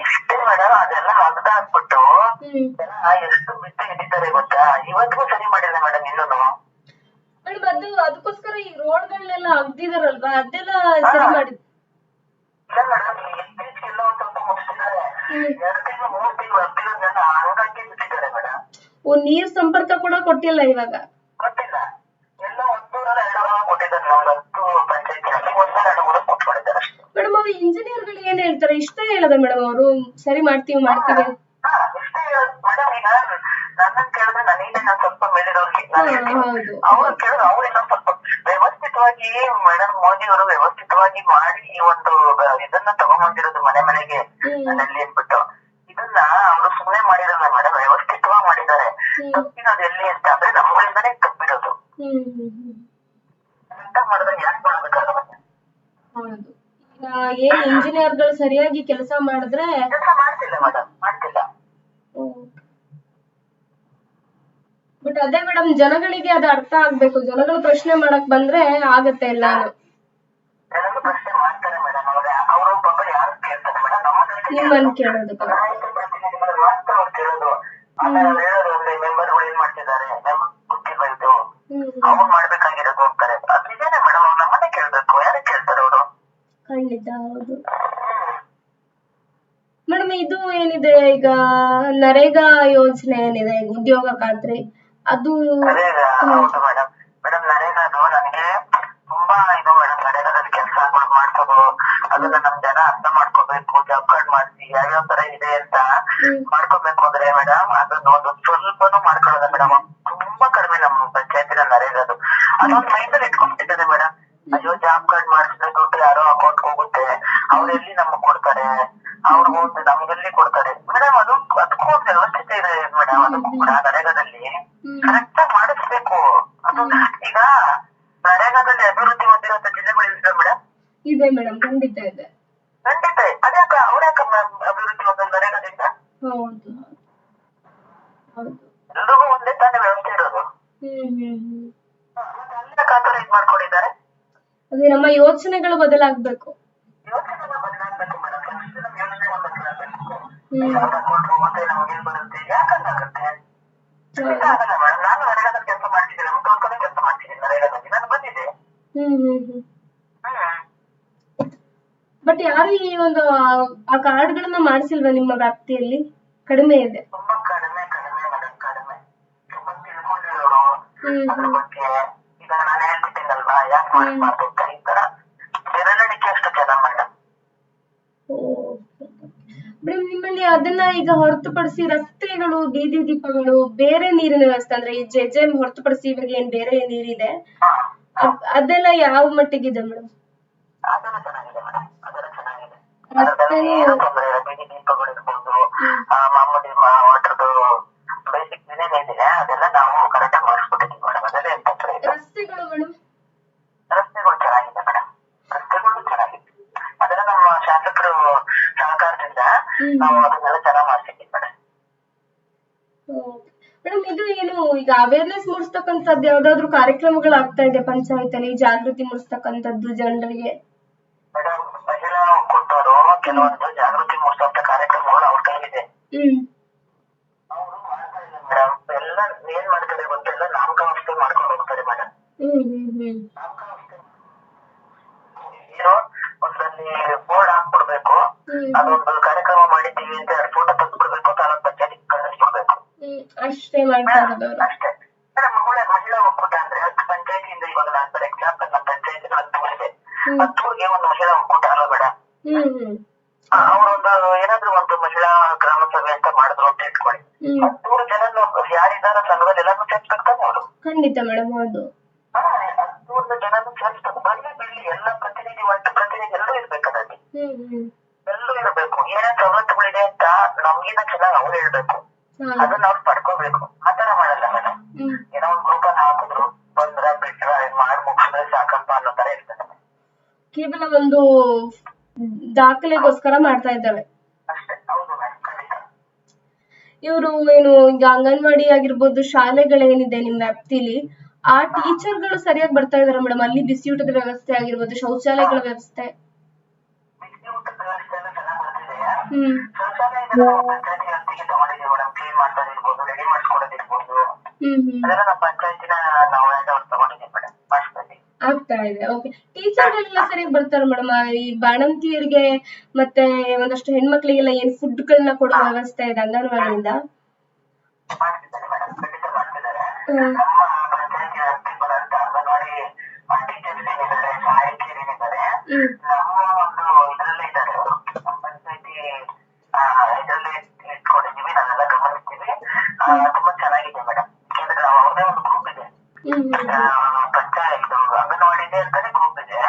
ಇಷ್ಟೇ ಮೇಡಮ್ ಅದೆಲ್ಲ ಅಗ್ದ ಹಾಕ್ಬಿಟ್ಟು ಹ್ಮ್ ಜನ ಎಷ್ಟು ಬಿಟ್ಟು ಹಿಡಿತಾರೆ ಗೊತ್ತಾ ಇವತ್ತಿಗೂ ಸರಿ ಮಾಡಿಲ್ಲ ಮೇಡಮ್ ಇನ್ನೂನು ಮೇಡಮ್ ಅದು ಅದಕ್ಕೋಸ್ಕರ ಈ ರೋಡ್ಗಳನ್ನೆಲ್ಲ ಅಗ್ದಿದಾರಲ್ವಾ ಅದೆಲ್ಲ ಸರಿ ಮಾಡಿ ಇಲ್ಲ ಮೇಡಮ್ ಇತ್ತೀಚೆಗೆಲ್ಲ ಒಂದ್ ಸ್ವಲ್ಪ ಮುಗಿಸ್ತಿದ್ದಾರೆ ಎರಡು ತಿಂಗಳು ಮೂರ್ ತಿಂಗಳು ಹತ್ತಿರೋದನ್ನ ಹಂಗಾಗಿ ಬಿಟ್ಟಿದ್ದಾರೆ ಮೇಡಮ್ ಓ ನೀರ್ ಸಂಪರ್ಕ ಕೂಡ ಕೊಟ್ಟಿಲ್ಲ ಇವಾಗ ಗೊತ್ತಿಲ್ಲ ಎಲ್ಲ ಒಂದೂರಲ್ಲಿ ಎರಡು ವಾರ ಕೊಟ್ಟಿದ್ದಾರೆ ನಮ್ಗೆ ಹತ್ತು ಪಂಚಾಯತಿನಲ್ಲಿ ಒಂದೂರ ಎರಡು ಊರ ಕೊಟ್ಕೊಂಡಿದ್ದಾರೆ ಇವಾಗ. ಮೇಡಮ್ ಅವ್ರು ಇಂಜಿನಿಯರ್ಗಳು ಏನ್ ಹೇಳ್ತಾರೆ? ಇಷ್ಟೇ ಹೇಳದ ಮೇಡಮ್ ಅವರು? ಸರಿ ಮಾಡ್ತೀವಿ ಮಾಡ್ತೀವಿ. ವ್ಯವಸ್ಥಿತವಾಗಿ ಮೇಡಮ್ ಮೋದಿ ಅವರು ವ್ಯವಸ್ಥಿತವಾಗಿ ಮಾಡಿ ಈ ಒಂದು ಇದನ್ನ ತಗೊಂಡ್ಬಂದಿರೋದು ಮನೆ ಮನೆಗೆ ಹ್ಮ್. ಅಲ್ಲಿ ಅಂದ್ಬಿಟ್ಟು ಇದನ್ನ ಅವರು ಸುಮ್ನೆ ಮಾಡಿರಲ್ಲ ಮೇಡಮ್ ವ್ಯವಸ್ಥಿತವಾಗಿ ಮಾಡಿದ್ದಾರೆ ಹ್ಮ್. ತಪ್ಪಿರೋದು ಎಲ್ಲಿ ಅಂತ ಅಂದ್ರೆ ನಮ್ಮಗಳಿಂದನೇ ತಪ್ಪಿರೋದು ಹ್ಮ್ ಹ್ಮ್ ಹ್ಮ್ ಅಂತ ಮಾಡಿದ್ರೆ ಯಾಕೆ ಮಾಡ್ಬೇಕಾಗುತ್ತೆ ಹೌದು ಈಗ ಏನ್ ಇಂಜಿನಿಯರ್ಗಳು ಸರಿಯಾಗಿ ಕೆಲಸ ಮಾಡಿದ್ರೆ ಕೆಲಸ ಮಾಡ್ತಿಲ್ಲ ಮೇಡಮ್ ಮಾಡ್ತಿಲ್ಲ. ಬಟ್ ಅದೇ ಮೇಡಮ್ ಜನಗಳಿಗೆ ಅದು ಅರ್ಥ ಆಗ್ಬೇಕು. ಜನಗಳು ಪ್ರಶ್ನೆ ಮಾಡಕ್ ಬಂದ್ರೆ ಆಗತ್ತೆ ಎಲ್ಲಾನು. ನಿಮ್ಮನ್ ಕೇಳೋದು ಮೇಡಮ್ ಖಂಡಿತ ಹೌದು ಮೇಡಮ್ ಇದು ಏನಿದೆ? ಈಗ ನರೇಗಾ ಯೋಜನೆ ಏನಿದೆ? ಈಗ ಉದ್ಯೋಗ ಖಾತ್ರಿ. ಅದು ಅದೇ ಹೌದು ಮೇಡಮ್. ಮೇಡಮ್ ನರೇಗಾದು ನನಗೆ ತುಂಬಾ ಇದು ಮೇಡಮ್ ನರೇಗಾದಲ್ಲಿ ಕೆಲಸ ಮಾಡ್ಸೋದು ಅದನ್ನ ನಮ್ ಜನ ಅರ್ಥ ಮಾಡ್ಕೋಬೇಕು ಜಾಬ್ ಕಾರ್ಡ್ ಮಾಡಿಸಿ ಯಾವ್ಯಾವ ತರ ಇದೆ ಅಂತ. ಮಾಡ್ಕೋಬೇಕು ಅಂದ್ರೆ ಮೇಡಮ್ ಅದನ್ನ ಒಂದು ಸ್ವಲ್ಪನೂ ಮಾಡ್ಕೊಳ್ಳೋದ ಮೇಡಮ್. ತುಂಬಾ ಕಡಿಮೆ ನಮ್ಮ ಪಂಚಾಯತಿನ ನರೇಗಾದು. ಅದೊಂದು ಮೈಂಡ್ ಅಲ್ಲಿ ಇಟ್ಕೊಂಡ್ಬಿಟ್ಟಿದ್ದಾರೆ ಮೇಡಮ್. ಅಯ್ಯೋ ಜಾಬ್ ಕಾರ್ಡ್ ಮಾಡಿಸಿದ್ರೆ ದುಡ್ಡು ಯಾರೋ ಅಕೌಂಟ್ ಹೋಗುತ್ತೆ ಅವ್ರು ಎಲ್ಲಿ ನಮಗ್ ಕೊಡ್ತಾರೆ ಅವ್ರಿಗೆ ಹೋದ್ರೆ ನಮ್ಗೆಲ್ಲಿ ಕೊಡ್ತಾರೆ ಮೇಡಮ್ ಅದು ಅದಕ್ಕೂ ಒಂದು ವ್ಯವಸ್ಥೆ ಇದೆ ಮೇಡಮ್ ಅದಕ್ಕೂ ಕೂಡ ನರೇಗಾದಲ್ಲಿ ಹ್ಮ್. ಕರೆಕ್ಟ್ ಆಗಿ ಮಾಡಿಸ್ಬೇಕು ಅದು ಈಗ ನರೇಗಾದಲ್ಲಿ ಅಭಿವೃದ್ಧಿ ಹೊಂದಿರುವಂತ ಜಿಲ್ಲೆಗಳು ಇದೆ ಮೇಡಮ್ ಇದೆ ಮೇಡಮ್ ಖಂಡಿತ. ಇದೆ ಖಂಡಿತ ಅದ್ಯಾಕ ಅವ್ರ್ಯಾಕ ಅಭಿವೃದ್ಧಿ ಹೊಂದೋದು ನರೇಗಾದಿಂದ? ಹೌದು. ಹೌದು. ಎಲ್ರಿಗೂ ಒಂದೇ ತಾನೇ ವ್ಯವಸ್ಥೆ ಇರೋದು ಹ್ಮ್ ಹ್ಮ್ ಹ್ಮ್. ಮತ್ತೆ ಅಲ್ಲೇ ಕಾತರ ಇದ್ ಮಾಡ್ಕೊಂಡಿದ್ದಾರೆ? ಅದೇ ನಮ್ಮ ಯೋಚನೆಗಳು ಬದಲಾಗ್ಬೇಕು. ಮೇಡಮ್. ಯೋಚನೆ ಬರುತ್ತೆ? ಯಾಕಂದಾಗುತ್ತೆ ಆಗಲ್ಲ ಮೇಡಮ್. ನಾನು ನರೇಗಾದಲ್ಲಿ ಕೆಲಸ ಮಾಡ್ತಿದ್ದೀನಿ. ಕೆಲಸ ಮಾಡ್ತಿದ್ದೀನಿ ನರೇಗಾದಲ್ಲಿ. ನಾನು ಬಂದಿದೆ ಹ್ಮ್ ಹ್ಮ್ ಹ್ಮ್. ಬಟ್ ಯಾರು ಈ ಒಂದು ಆ- ಕಾರ್ಡ್ ಕಾರ್ಡ್ಗಳನ್ನ ಮಾಡಿಸಿಲ್ವಾ ನಿಮ್ಮ ವ್ಯಾಪ್ತಿಯಲ್ಲಿ? ಕಡಿಮೆ ಇದೆ. ತುಂಬಾ ಕಡಿಮೆ ಕಡಿಮೆ ಮೇಡಮ್ ಕಡಿಮೆ. ತುಂಬಾ ತಿಳ್ಕೊಂಡಿರೋರು ಹ್ಮ್ ಅದ್ರ ಹ್ಮ್ ಬಗ್ಗೆ ಈಗ ನಾನು ಹೇಳ್ತಿದ್ದೀನಲ್ವಾ ಯಾಕೆ ಮಾಡಬಾರ್ದು ಅಂತ ಈ ತರ ಬೆರಳಿಕೆ ಅಷ್ಟು ಜನ ಮೇಡಮ್ ಮೇಡಮ್ ನಿಮ್ಮಲ್ಲಿ ಅದನ್ನ ಈಗ ಹೊರತುಪಡಿಸಿ ರಸ್ತೆಗಳು ಬೀದಿ ದೀಪಗಳು ಬೇರೆ ನೀರಿನ ವ್ಯವಸ್ಥೆ ಅಂದ್ರೆ ಈ ಜೆ ಜೆ ಹೊರತುಪಡಿಸಿ ಇವಾಗ ಏನ್ ಬೇರೆ ನೀರಿದೆ? ಅದ್- ಅದೆಲ್ಲ ಯಾವ ಮಟ್ಟಿಗಿದೆ ಮೇಡಮ್ ಅದೆಲ್ಲ ಚೆನ್ನಾಗಿದೆ ಮೇಡಮ್ ಅದೆಲ್ಲ ಚೆನ್ನಾಗಿದೆ ಅದರಲ್ಲಿ ಏನು ತೊಂದರೆ ಇಲ್ಲ ಬೀದಿ ದೀಪಗಳು ಇರ್ಬೋದು ಮಾಮೂಲಿ ವಾಟರ್ದು ಬೇಸಿಕ್ ಏನೇನಿದೆ ಅದೆಲ್ಲ ನಾವು ಕರೆಕ್ಟ್ ಆಗಿ ಮಾಡಿಸ್ಕೊಟ್ಟಿದ್ವಿ ಮೇಡಮ್ ಅದೆಲ್ಲ ಏನ್ ತೊಂದರೆ ಇಲ್ಲ. ರಸ್ತೆಗಳು ಮೇಡಮ್? ರಸ್ತೆಗಳು ಚೆನ್ನಾಗಿದೆ ಮೇಡಮ್. ರಸ್ತೆಗಳು ಚೆನ್ನಾಗಿದೆ. ಅದೆಲ್ಲ ನಮ್ಮ ಶಾಸಕರು ಸಹಕಾರದಿಂದ. ನಾವು ಅದನ್ನೆಲ್ಲ ಚೆನ್ನಾಗಿ ಮಾಡ್ಸಿದ್ದೀವಿ ಮೇಡಮ್. ಮೇಡಮ್ ಇದು ಏನು ಈಗ ಅವೇರ್ನೆಸ್ ಮೂಡಿಸ್ತಕ್ಕಂಥದ್ದು ಯಾವ್ದಾದ್ರು ಕಾರ್ಯಕ್ರಮಗಳು ಆಗ್ತಾ ಇದೆ ಪಂಚಾಯತ್ ಅಲ್ಲಿ ಜಾಗೃತಿ ಮೂಡಿಸ್ತಕ್ಕಂಥದ್ದು ಜನರಿಗೆ ಮೇಡಮ್ ಮಹಿಳಾ ಒಕ್ಕೂಟರು ಕೆಲವೊಂದು ಜಾಗೃತಿ ಮೂಡಿಸುವಂತ ಕಾರ್ಯಕ್ರಮಗಳು ಅವ್ರ ಕೈಲಿದೆ ಹ್ಮ್ ಅವರು ಮಾಡ್ತಾ ಇಲ್ಲ ಮೇಡಮ್ ಎಲ್ಲ ಏನ್ ಮಾಡ್ತಾರೆ ಗೊತ್ತಿಲ್ಲ ನಾಮಕಾವಸ್ಥೆ ಮಾಡ್ಕೊಂಡು ಹೋಗ್ತಾರೆ ಮೇಡಮ್ ಹ್ಮ್ ಹ್ಮ್ ಹ್ಮ್ ನಾಮಕಾವಸ್ಥೆ ಏನೋ ಒಂದ್ರಲ್ಲಿ ಬೋರ್ಡ್ ಹಾಕ್ಬಿಡ್ಬೇಕು ಹ್ಮ್ ಅದೊಂದು ಕಾರ್ಯಕ್ರಮ ಮಾಡಿದ್ದೀವಿ ಅಂತ ಎರಡು ಫೋಟೋ ತೆಗೆದ್ಬಿಡ್ಬೇಕು ತಾಲೂಕ್ ಪಂಚಾಯತ್ ಕಳಿಸ್ಕೊಡ್ಬೇಕು. ಅಷ್ಟೇ ಮಾಡ್ತಾ ಇರೋದು ಅವ್ರು. ಅಷ್ಟೇ. ಮೇಡಮ್ ಮಗಳ ಮಹಿಳಾ ಒಕ್ಕೂಟ ಅಂದ್ರೆ ಹತ್ತು ಪಂಚಾಯತಿಯಿಂದ ಇವಾಗ ನಾನು ಫಾರ್ ಎಕ್ಸಾಂಪಲ್ ನಮ್ಮ ಪಂಚಾಯತ್ ಹತ್ತು ಊರಿದೆ ಹ್ಮ್. ಹತ್ತು ಊರಿಗೆ ಒಂದು ಮಹಿಳಾ ಒಕ್ಕೂಟ ಅಲ್ಲ ಮೇಡಮ್? ಹ್ಮ್ ಅವರೊಂದು ಏನಾದ್ರು ಒಂದು ಮಹಿಳಾ ಗ್ರಾಮ ಸಭೆ ಅಂತ ಮಾಡಿದ್ರು ಅಂತ ಇಟ್ಕೊಳ್ಳಿ. ಹತ್ತೂರು ಜನನು ಯಾರಿದ್ದಾರ ಸಂಘದಲ್ಲಿ ಎಲ್ಲಾನು ಸೇರ್ಸ್ಬೇಕಾನೆ ಅವರು. ಖಂಡಿತ ಮೇಡಮ್ ಹೌದು. ಹತ್ತೂರು ಜನನು ಸೇರ್ಸ್ಬೇಕು ಬರ್ಲಿ ಬಿಡ್ಲಿ ಎಲ್ಲ ಪ್ರತಿನಿಧಿ ಒಟ್ಟು ಪ್ರತಿನಿಧಿ ಎಲ್ಲರೂ ಇರ್ಬೇಕು ಅದರಲ್ಲಿ. ಇರ್ಬೇಕು ಏನೇನ್ ಸವಲತ್ತುಗಳಿದೆ ಅಂತ ನಮ್ಗಿನ ಚೆನ್ನಾಗಿ ಅವ್ರು ಹೇಳ್ಬೇಕು. ಅದನ್ನ ಅವ್ರು ಪಡ್ಕೋಬೇಕು. ಆತರ ಮಾಡಲ್ಲ ಮೇಡಮ್ ಏನೋ ಒಂದ್ ಗ್ರೂಪ್ ಅಲ್ಲಿ ಹಾಕಿದ್ರು ಬಂದ್ರ ಬಿಟ್ರ ಮಾಡಿ ಮುಗಿಸಿದ್ರೆ ಸಾಕಪ್ಪ ಅನ್ನೋ ತರ ಇರ್ತದೆ. ಕೇವಲ ಒಂದು ದಾಖಲೆಗೋಸ್ಕರ ಮಾಡ್ತಾ ಇದ್ದಾವೆ. ಇವರು ಏನು ಈಗ ಅಂಗನವಾಡಿ ಆಗಿರ್ಬೋದು ಶಾಲೆಗಳೇನಿದೆ ನಿಮ್ ವ್ಯಾಪ್ತಿಲಿ ಆ ಟೀಚರ್ಗಳು ಸರಿಯಾಗಿ ಬರ್ತಾ ಇದಾರೆ ಮೇಡಮ್ ಅಲ್ಲಿ ಬಿಸಿಯೂಟದ ವ್ಯವಸ್ಥೆ ಆಗಿರ್ಬೋದು ಶೌಚಾಲಯಗಳ ವ್ಯವಸ್ಥೆ ಬಿಸಿ ಊಟದ ವ್ಯವಸ್ಥೆ ಎಲ್ಲ ಚೆನ್ನಾಗಿ ಬರ್ತಿದೆ ಹ್ಮ್ ಶೌಚಾಲಯದ ನಾವು ಪಂಚಾಯತಿ ವ್ಯಾಪ್ತಿಗೆ ತಗೊಂಡಿದ್ದೀವಿ ಮೇಡಮ್ ಕ್ಲೀನ್ ಮಾಡ್ಸೋದಿರ್ಬೋದು ರೆಡಿ ಮಾಡಿಸ್ಕೊಡೋದಿರ್ಬೋದು ಹ್ಮ್ ಹ್ಮ್ ಅದೆಲ್ಲ ನಮ್ಮ ಪಂಚಾಯತಿನ ನಾವು ಅವ್ರು ತಗೊಂಡಿದ್ದೀವಿ ಮೇಡಮ್ ಮಾಡಿಸ್ತೀವಿ ಆಗ್ತಾ ಇದೆ ಓಕೆ ಟೀಚರ್ಗಳೆಲ್ಲ ಸರಿಯಾಗಿ ಬರ್ತಾರೆ ಮೇಡಮ್ ಈ ಬಾಣಂತಿಯರಿಗೆ ಮತ್ತೆ ಒಂದಷ್ಟು ಹೆಣ್ಮಕ್ಳಿಗೆಲ್ಲ ಏನ್ ಫುಡ್ ಗಳನ್ನ ಕೊಡೋ ವ್ಯವಸ್ಥೆ ಇದೆ ಅಂಗನವಾಡಿಯಿಂದ? ಮಾಡ್ತಿದ್ದಾರೆ ಮೇಡಮ್ ಖಂಡಿತ ಮಾಡ್ತಿದ್ದಾರೆ ಹ್ಮ್. ನಮ್ಮ ಪಂಚಾಯತಿ ವ್ಯಾಪ್ತಿ ಬರೋಂತ ಅಂಗನವಾಡಿ ಟೀಚರ್ಸ್ ಏನಿದ್ದಾರೆ ಸಹಾಯಕಿಯರು ಏನಿದ್ದಾರೆ ಹ್ಮ್. ನಮ್ಮ ಇದ್ರಲ್ಲೇ ಇಟ್ಕೊಂಡಿದ್ದೀವಿ ನಾವೆಲ್ಲ ಗಮನಿಸ್ತೀವಿ ಆ, ತುಂಬಾ ಚೆನ್ನಾಗಿದೆ ಮೇಡಮ್ ಯಾಕಂದ್ರೆ ಅವ್ರದೇ ಒಂದು ಗ್ರೂಪ್ ಇದೆ ಹ್ಮ್ ಹ್ಮ್ ಪಂಚಾಯತ್ ಇದು ಅಂಗನವಾಡಿ ಇದೆ ಅಂತಾನೆ ಗ್ರೂಪ್ ಇದೆ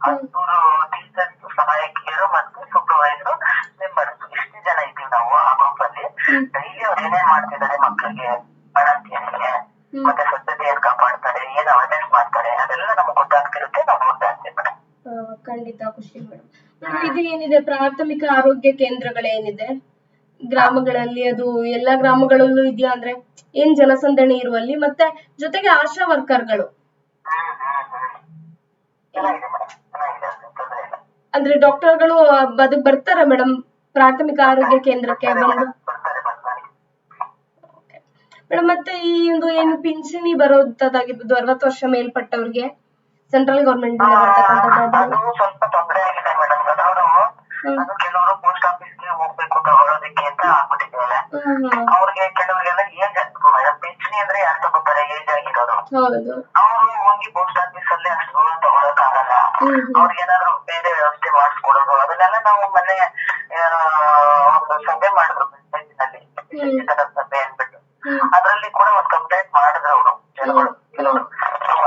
ಹತ್ತೂರು ಟೀಚರ್ಸ್ ಸಹಾಯಕಿಯರು ಮತ್ತು ಸೂಪರ್ವೈಸರ್ ಮೆಂಬರ್ಸ್ ಇಷ್ಟು ಜನ ಇದ್ದೀವಿ ನಾವು ಆ ಗ್ರೂಪ್ ಅಲ್ಲಿ ಹ್ಮ್. ಡೈಲಿ ಅವ್ರು ಏನೇನ್ ಮಾಡ್ತಿದ್ದಾರೆ ಮಕ್ಕಳಿಗೆ ಬಾಣಂತಿಯರಿಗೆ ಹ್ಮ್. ಮತ್ತೆ ಸ್ವಚ್ಛತೆಯನ್ನು ಕಾಪಾಡ್ತಾರೆ ಏನ್ ಅವೇರ್ನೆಸ್ ಮಾಡ್ತಾರೆ ಅದೆಲ್ಲ ನಮ್ಗೆ ಗೊತ್ತಾಗ್ತಿರುತ್ತೆ ನಾವು ನೋಡ್ತಾ ಇರ್ತೀವಿ ಮೇಡಮ್ ಆ, ಖಂಡಿತ ಖುಷಿ ಮೇಡಮ್ ಮೇಡಮ್ ಇದು ಏನಿದೆ ಪ್ರಾಥಮಿಕ ಆರೋಗ್ಯ ಕೇಂದ್ರಗಳೇನಿದೆ? ಗ್ರಾಮಗಳಲ್ಲಿ ಅದು ಎಲ್ಲಾ ಗ್ರಾಮಗಳಲ್ಲೂ ಇದೆಯಾ ಅಂದ್ರೆ ಏನ್ ಜನಸಂದಣಿ ಇರುವಲ್ಲಿ? ಮತ್ತೆ ಜೊತೆಗೆ ಆಶಾ ವರ್ಕರ್ಗಳು. ಅಂದ್ರೆ ಡಾಕ್ಟರ್ಗಳು ಅದು ಬರ್ತಾರ ಮೇಡಮ್ ಪ್ರಾಥಮಿಕ ಆರೋಗ್ಯ ಕೇಂದ್ರಕ್ಕೆ ಬಂದು? ಮೇಡಮ್ ಮತ್ತೆ ಈ ಒಂದು ಏನು ಪಿಂಚಣಿ ಬರೋದಾಗಿರ್ಬೋದು ಅರವತ್ತು ವರ್ಷ ಮೇಲ್ಪಟ್ಟವ್ರಿಗೆ? ಸೆಂಟ್ರಲ್ ಗವರ್ಮೆಂಟ್ ಇಂದ ಬರ್ತಕ್ಕಂಥದ್ದು ಅದು ಅದು ಸ್ವಲ್ಪ ತೊಂದರೆ ಆಗಿದೆ ಮೇಡಮ್ ಅದು ಹ್ಮ್. ಅದು ಕೆಲವರು ಪೋಸ್ಟ್ ಆಫೀಸ್ಗೆ ಹೋಗ್ಬೇಕು ತಗೊಳ್ಳೋದಕ್ಕೆ ಅಂತ ಆಗ್ಬಿಟ್ಟಿದೆ ಹ್ಮ್ ಹ್ಮ್ ಅವ್ರಿಗೆ ಕೆಲವರಿಗೆಲ್ಲ ಏಜ್ ಪಿಂಚಣಿ ಅಂದ್ರೆ ಯಾರು ತಗೋತಾರೆ? ಏಜ್ ಆಗಿರೋರು. ಹೌದು. ಅವರು ಹೋಗಿ ಪೋಸ್ಟ್ ಆಫೀಸ್ ಅಲ್ಲಿ ಅಷ್ಟು ದೂರ ತಗೊಳಕ್ ಆಗಲ್ಲ ಹ್ಮ್ ಹ್ಮ್. ಅವ್ರಿಗೆ ಏನಾದ್ರು ಬೇರೆ ವ್ಯವಸ್ಥೆ ಮಾಡಿಸ್ಕೊಡೋದು ಅದನ್ನೆಲ್ಲ ನಾವು ಮೊನ್ನೆ ಆ, ಒಂದು ಸಭೆ ಮಾಡಿದ್ರು ಪಂಚಾಯತಿನಲ್ಲಿ ಶಿಕ್ಷಕರ ಸಭೆ ಅಂದ್ಬಿಟ್ಟು ಹ್ಮ್ ಅದ್ರಲ್ಲಿ ಕೂಡ ಒಂದು ಕಂಪ್ಲೇಂಟ್ ಮಾಡಿದ್ರು ಅವರು ಜನಗಳು ಕೆಲವರು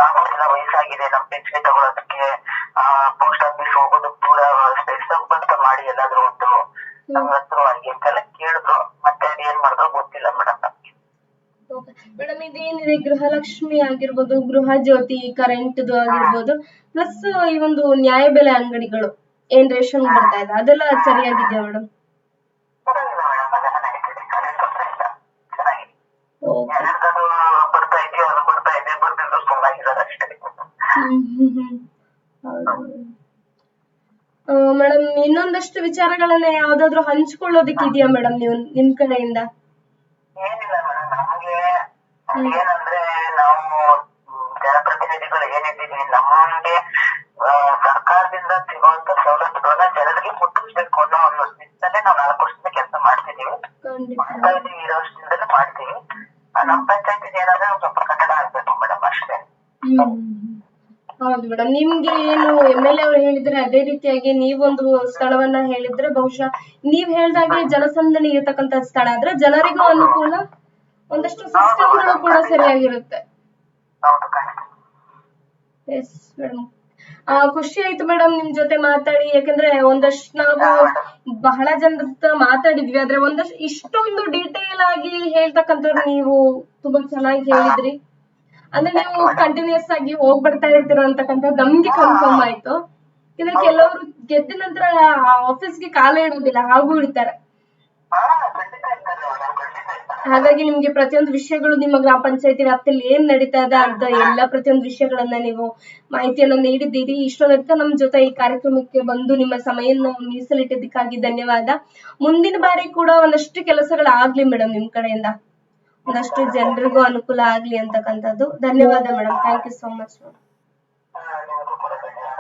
ಆಗೋದಿಲ್ಲ ವಯಸ್ಸಾಗಿದೆ ನಮ್ ಪೆನ್ಷನ್ ತಗೊಳೋದಕ್ಕೆ ಪೋಸ್ಟ್ ಆಫೀಸ್ ಹೋಗೋದಕ್ಕೆ ದೂರ ಸಂಪರ್ಕ ಮಾಡಿ ಎಲ್ಲಾದ್ರೂ ಒಂದು ನಮ್ಮ ಹತ್ರವಾಗಿ ಅಂತೆಲ್ಲ ಕೇಳಿದ್ರು ಮತ್ತೆ ಅದ್ ಏನ್ ಮಾಡಿದ್ರು ಗೊತ್ತಿಲ್ಲ ಮೇಡಮ್ ನಮ್ಗೆ ಮೇಡಮ್ ಇದೇನಿದೆ? ಗೃಹಲಕ್ಷ್ಮಿ ಆಗಿರ್ಬೋದು, ಗೃಹ ಜ್ಯೋತಿ ಕರೆಂಟ್ ಆಗಿರ್ಬೋದು ಪ್ಲಸ್ ಈ ಒಂದು ನ್ಯಾಯ ಬೆಲೆ ಅಂಗಡಿಗಳು, ಏನ್ ರೇಷನ್ ಬರ್ತಾ ಇದೆ? ಅದೆಲ್ಲ ಸರಿಯಾಗಿದೆಯಾ ಮೇಡಮ್ ಮೇಡಮ್ ಇನ್ನೊಂದಷ್ಟು ವಿಚಾರಗಳನ್ನ ಯಾವ್ದಾದ್ರು ಹಂಚ್ಕೊಳ್ಳೋದಕ್ಕೆ ಇದೆಯಾ ಮೇಡಮ್ ನೀವು ನಿಮ್ ಕಡೆಯಿಂದ? ಏನಿಲ್ಲ ಮೇಡಮ್ ಏನಂದ್ರೆ ನಾವು ಜನಪ್ರತಿನಿಧಿಗಳು ಏನಿದ್ದೀವಿ ನಮಗೆ ಸರ್ಕಾರದಿಂದ ಸಿಗುವಂತ ಸವಲತ್ತುಗಳನ್ನ ಜನರಿಗೆ ಮುಟ್ಟಿಸ್ಬೇಕು ಅನ್ನೋ ಒಂದು ನಿಟ್ಟಿನಲ್ಲಿ ನಾವು ನಾಲ್ಕು ವರ್ಷದಿಂದ ಕೆಲಸ ಮಾಡ್ತಿದೀವಿ ಮಾಡ್ತಾ ಇದೀವಿ ಈ ವರ್ಷದಿಂದಲೂ ಮಾಡ್ತೀವಿ. ನಮ್ಮ ಪಂಚಾಯತಿಗೆ ಏನಾದ್ರೆ ಸ್ವಲ್ಪ ಕಟ್ಟಡ ಆಗ್ಬೇಕು ಮೇಡಮ್ ಅಷ್ಟೇ. ಹೌದು ಮೇಡಮ್. ನಿಮ್ಗೆ ಏನು ಎಂ ಎಲ್ ಎ ಅವರು ಹೇಳಿದ್ರೆ ಅದೇ ರೀತಿಯಾಗಿ ನೀವೊಂದು ಸ್ಥಳವನ್ನ ಹೇಳಿದ್ರೆ ಬಹುಶಃ ನೀವ್ ಹೇಳ್ದಾಗೆ ಜನಸಂದಣಿ ಇರತಕ್ಕಂತ ಸ್ಥಳ. ಆದ್ರೆ ಜನರಿಗೂ ಅನುಕೂಲ? ಒಂದಷ್ಟು ಸಿಸ್ಟಮ್ಗಳು ಕೂಡ ಸರಿಯಾಗಿರುತ್ತೆ. ಎಸ್ ಮೇಡಮ್ ಆ ಖುಷಿ ಆಯ್ತು ಮೇಡಮ್ ನಿಮ್ ಜೊತೆ ಮಾತಾಡಿ. ಯಾಕಂದ್ರೆ ಒಂದಷ್ಟು ನಾವು ಬಹಳ ಜನರ ಮಾತಾಡಿದ್ವಿ. ಆದ್ರೆ ಒಂದಷ್ಟು ಇಷ್ಟೊಂದು ಡೀಟೇಲ್ ಆಗಿ ಹೇಳ್ತಕ್ಕಂಥವ್ರು ನೀವು ತುಂಬಾ ಚೆನ್ನಾಗಿ ಹೇಳಿದ್ರಿ. ಅಂದ್ರೆ ನೀವು ಕಂಟಿನ್ಯೂಸ್ ಆಗಿ ಹೋಗ್ ಬರ್ತಾ ಇರ್ತೀರ ಅಂತಕ್ಕಂಥದ್ದು ನಮ್ಗೆ ಕನ್ಫರ್ಮ್ ಆಯ್ತು. ಯಾಕಂದ್ರೆ ಕೆಲವರು ಗೆದ್ದ ನಂತರ ಆಫೀಸ್ಗೆ ಕಾಲ ಇಡೋದಿಲ್ಲ ಹಾಗೂ ಇಡ್ತಾರೆ. ಹಾಗಾಗಿ ನಿಮ್ಗೆ ಪ್ರತಿಯೊಂದು ವಿಷಯಗಳು ನಿಮ್ಮ ಗ್ರಾಮ ಪಂಚಾಯತಿ ವ್ಯಾಪ್ತಿಯಲ್ಲಿ ಏನ್ ನಡೀತಾ ಇದೆ ಅಂತ ಎಲ್ಲ ಪ್ರತಿಯೊಂದು ವಿಷಯಗಳನ್ನ ನೀವು ಮಾಹಿತಿಯನ್ನ ನೀಡಿದ್ದೀರಿ. ಇಷ್ಟೊಂದಕ್ಕೆ ನಮ್ ಜೊತೆ ಈ ಕಾರ್ಯಕ್ರಮಕ್ಕೆ ಬಂದು ನಿಮ್ಮ ಸಮಯವನ್ನು ಮೀಸಲಿಟ್ಟಿದ್ದಕ್ಕಾಗಿ ಧನ್ಯವಾದ. ಮುಂದಿನ ಬಾರಿ ಕೂಡ ಒಂದಷ್ಟು ಕೆಲಸಗಳು ಆಗ್ಲಿ ಮೇಡಮ್ ನಿಮ್ ಕಡೆಯಿಂದ. ಒಂದಷ್ಟು ಜನರಿಗೂ ಅನುಕೂಲ ಆಗ್ಲಿ ಅಂತಕ್ಕಂಥದ್ದು. ಧನ್ಯವಾದ madam thank you so much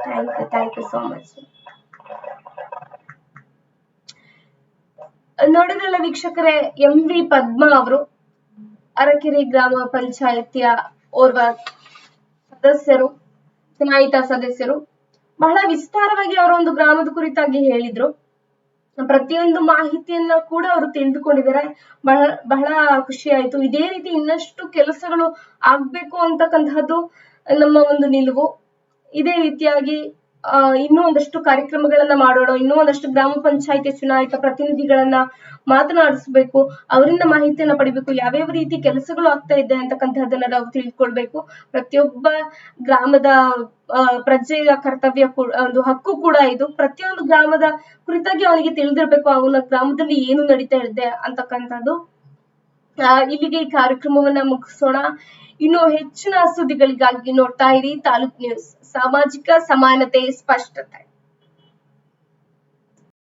thank you thank you so much ನೋಡಿದ್ರಲ್ಲ ವೀಕ್ಷಕರೇ ಎಂ ವಿ ಪದ್ಮಾ ಅವರು, ಅರಕೆರೆ ಗ್ರಾಮ ಪಂಚಾಯತಿಯ ಓರ್ವ ಸದಸ್ಯರು ಚುನಾಯಿತ ಸದಸ್ಯರು. ಬಹಳ ವಿಸ್ತಾರವಾಗಿ ಅವರ ಒಂದು ಗ್ರಾಮದ ಕುರಿತಾಗಿ ಹೇಳಿದ್ರು. ಪ್ರತಿಯೊಂದು ಮಾಹಿತಿಯನ್ನ ಕೂಡ ಅವರು ತಿಳಿದುಕೊಂಡಿದ್ದಾರೆ ಬಹಳ ಬಹಳ ಖುಷಿ ಆಯ್ತು. ಇದೇ ರೀತಿ ಇನ್ನಷ್ಟು ಕೆಲಸಗಳು ಆಗ್ಬೇಕು ಅಂತಕ್ಕಂತಹದ್ದು ನಮ್ಮ ಒಂದು ನಿಲುವು. ಇದೇ ರೀತಿಯಾಗಿ ಇನ್ನೂ ಒಂದಷ್ಟು ಕಾರ್ಯಕ್ರಮಗಳನ್ನ ಮಾಡೋಣ, ಇನ್ನೂ ಒಂದಷ್ಟು ಗ್ರಾಮ ಪಂಚಾಯತಿ ಚುನಾಯಿತ ಪ್ರತಿನಿಧಿಗಳನ್ನ ಮಾತನಾಡಿಸ್ಬೇಕು, ಅವರಿಂದ ಮಾಹಿತಿಯನ್ನ ಪಡಿಬೇಕು, ಯಾವ್ಯಾವ ರೀತಿ ಕೆಲಸಗಳು ಆಗ್ತಾ ಇದೆ ಅಂತಕ್ಕಂಥದ್ದನ್ನ ನಾವು ತಿಳ್ಕೊಳ್ಬೇಕು. ಪ್ರತಿಯೊಬ್ಬ ಗ್ರಾಮದ ಪ್ರಜೆಯ ಕರ್ತವ್ಯ ಕೂಡ, ಒಂದು ಹಕ್ಕು ಕೂಡ ಇದು. ಪ್ರತಿಯೊಂದು ಗ್ರಾಮದ ಕುರಿತಾಗಿ ಅವನಿಗೆ ತಿಳಿದಿರ್ಬೇಕು, ಅವನ ಗ್ರಾಮದಲ್ಲಿ ಏನು ನಡೀತಾ ಇದೆ ಅಂತಕ್ಕಂಥದ್ದು. ಇಲ್ಲಿಗೆ ಈ ಕಾರ್ಯಕ್ರಮವನ್ನ ಮುಗಿಸೋಣ. ಇನ್ನು ಹೆಚ್ಚಿನ ಸುದ್ದಿಗಳಿಗಾಗಿ ನೋಡ್ತಾ ಇರಿ ತಾಲೂಕ್ ನ್ಯೂಸ್. ಸಾಮಾಜಿಕ ಸಮಾನತೆ ಸ್ಪಷ್ಟತೆ.